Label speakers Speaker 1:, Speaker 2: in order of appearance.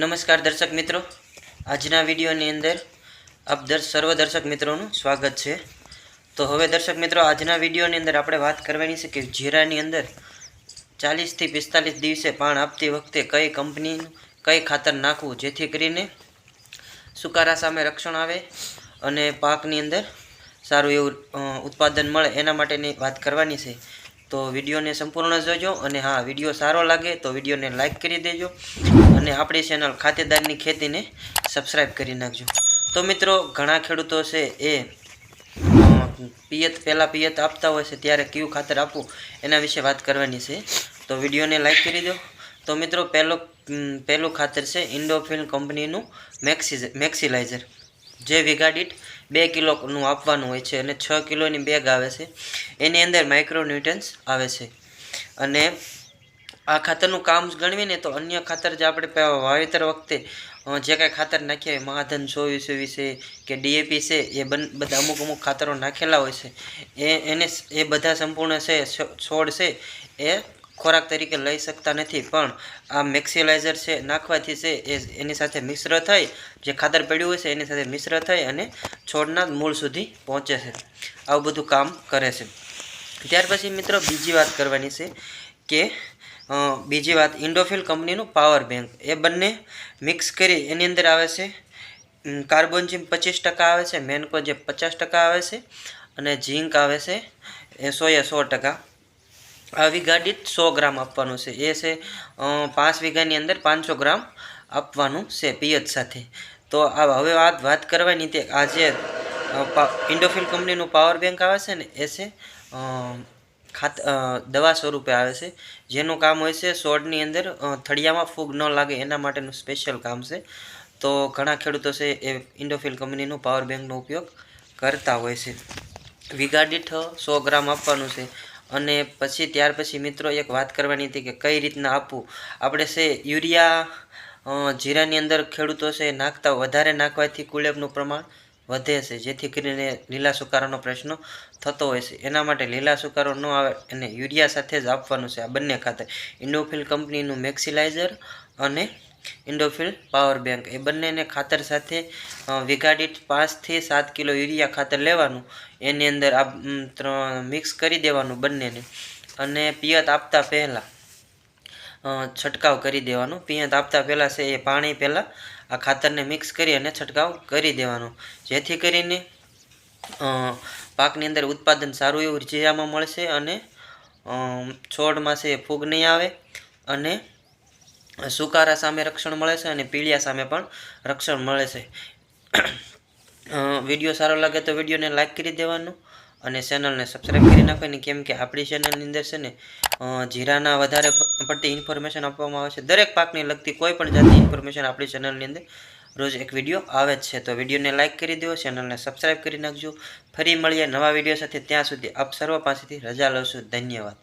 Speaker 1: નમસ્કાર દર્શક મિત્રો. આજના વિડીયોની અંદર આપ દર્શ સર્વ દર્શક મિત્રોનું સ્વાગત છે. તો હવે દર્શક મિત્રો, આજના વિડીયોની અંદર આપણે વાત કરવાની છે કે જીરાની અંદર ચાલીસથી પિસ્તાલીસ દિવસે પાણ આપતી વખતે કઈ કંપનીનું કઈ ખાતર નાખવું, જેથી કરીને સુકારા સામે રક્ષણ આવે અને પાકની અંદર સારું એવું ઉત્પાદન મળે. એના માટેની વાત કરવાની છે. તો વિડીયોને સંપૂર્ણ જોજો અને હા, વીડિયો સારો લાગે તો વિડીયોને લાઇક કરી દેજો અને આપણી ચેનલ ખાતેદારની ખેતીને સબસ્ક્રાઈબ કરી નાખજો. તો મિત્રો, ઘણા ખેડૂતો છે એ પિયત, પહેલાં પિયત આપતા હોય છે, ત્યારે કયું ખાતર આપવું એના વિશે વાત કરવાની છે. તો વિડીયોને લાઇક કરી દો. તો મિત્રો, પહેલો પહેલું ખાતર છે ઇન્ડોફિલ કંપનીનું મેક્સી મેક્સિલાઇઝર જે વીઘા દીઠ બે કિલોનું આપવાનું હોય છે અને છ કિલોની બેગ આવે છે. એની અંદર માઇક્રોન્યુટ્રન્સ આવે છે. અને આ ખાતરનું કામ ગણવીને તો અન્ય ખાતર જે આપણે વાવેતર વખતે જે કાંઈ ખાતર નાખીએ, મહાધન ચોવીસ ચોવીસ છે કે ડીએપી છે, એ બધા અમુક અમુક ખાતરો નાખેલા હોય છે. એ, એને એ બધા સંપૂર્ણ છે છોડ છે, એ ખોરાક તરીકે લઈ શકતા નથી, પણ આ મેક્સિલાઇઝર છે, નાખવાથી છે, એ એની સાથે મિશ્ર થઈ, જે ખાતર પડ્યું હોય છે, એની સાથે મિશ્ર થઈ અને છોડના મૂળ સુધી પહોંચે છે. આવું બધું કામ કરે છે. ત્યાર પછી મિત્રો બીજી વાત કરવાની છે કે બીજી વાત ઇન્ડોફિલ કંપનીનું પાવર બેંક એ બંને મિક્સ કરી એની અંદર આવે છે કાર્બોનજીમ પચીસ ટકા આવે છે મેનકો જે પચાસ ટકા આવે છે અને ઝીંક આવે છે, એ સોએ સો ટકા. આ વીઘા દીઠ સો ગ્રામ આપવાનું છે. એ છે પાંચ વીઘાની અંદર પાંચસો ગ્રામ આપવાનું છે પિયત સાથે. તો આ હવે વાત વાત કરવાની તે આ જે અ, પા- ઇન્ડોફિલ કંપનીનું પાવર બેંક આવે છે ને એ છે ખાત દવા સ્વરૂપે આવે છે. જેનું કામ હોય છે છોડની અંદર થળિયામાં ફૂગ ન લાગે એના માટેનું સ્પેશિયલ કામ છે. તો ઘણા ખેડૂતો છે એ ઇન્ડોફિલ કંપનીનું પાવર બેંકનો ઉપયોગ કરતા હોય છે. વીઘા દીઠ સો ગ્રામ આપવાનું છે. અને પછી ત્યાર પછી મિત્રો એક વાત કરવાની હતી કે કઈ રીતના આપવું? આપણે છે યુરિયા જીરાની અંદર ખેડૂતો છે નાખતા વધારે નાખવાથી કુલેબનું પ્રમાણ વધે છે, જેથી કરીને લીલા સુકારાનો પ્રશ્ન થતો હોય છે. એના માટે લીલા સુકારો ન આવે અને યુરિયા સાથે જ આપવાનું છે આ બંને ખાતર. ઇન્ડોફિલ કંપનીનું મેક્સિલાઇઝર અને ઇન્ડોફિલ પાવર બેંક એ બંનેને ખાતર સાથે વિઘાડિત પાંચથી સાત કિલો યુરિયા ખાતર લેવાનું. એની અંદર આ મિક્સ કરી દેવાનું બંનેને. અને પિયત આપતા પહેલાં છંટકાવ કરી દેવાનો. પિયત આપતા પહેલાં છે એ પાણી પહેલાં આ ખાતરને મિક્સ કરી અને છંટકાવ કરી દેવાનો. જેથી કરીને પાકની અંદર ઉત્પાદન સારું એવું જીરામાં મળશે અને છોડમાં છે ફૂગ નહીં આવે અને સુકારા સામે રક્ષણ મળે છે અને પીળિયા સામે પણ રક્ષણ મળે છે. વીડિયો સારો લાગે તો વિડીયોને લાઇક કરી દેવાનું અને ચેનલને સબસ્ક્રાઈબ કરી નાખવાની, કેમ કે આપણી ચેનલની અંદર છે ને જીરાના વધારે પડતી ઇન્ફોર્મેશન આપવામાં આવે છે. દરેક પાકને લગતી કોઈ પણ જાતની ઇન્ફોર્મેશન આપણી ચેનલની અંદર રોજ એક વીડિયો આવે જ છે. તો વિડીયોને લાઇક કરી દો ચેનલને સબસ્ક્રાઈબ કરી નાખજો. ફરી મળીએ નવા વીડિયો સાથે. ત્યાં સુધી આપ સર્વ પાસેથી રજા લઉં છું. ધન્યવાદ.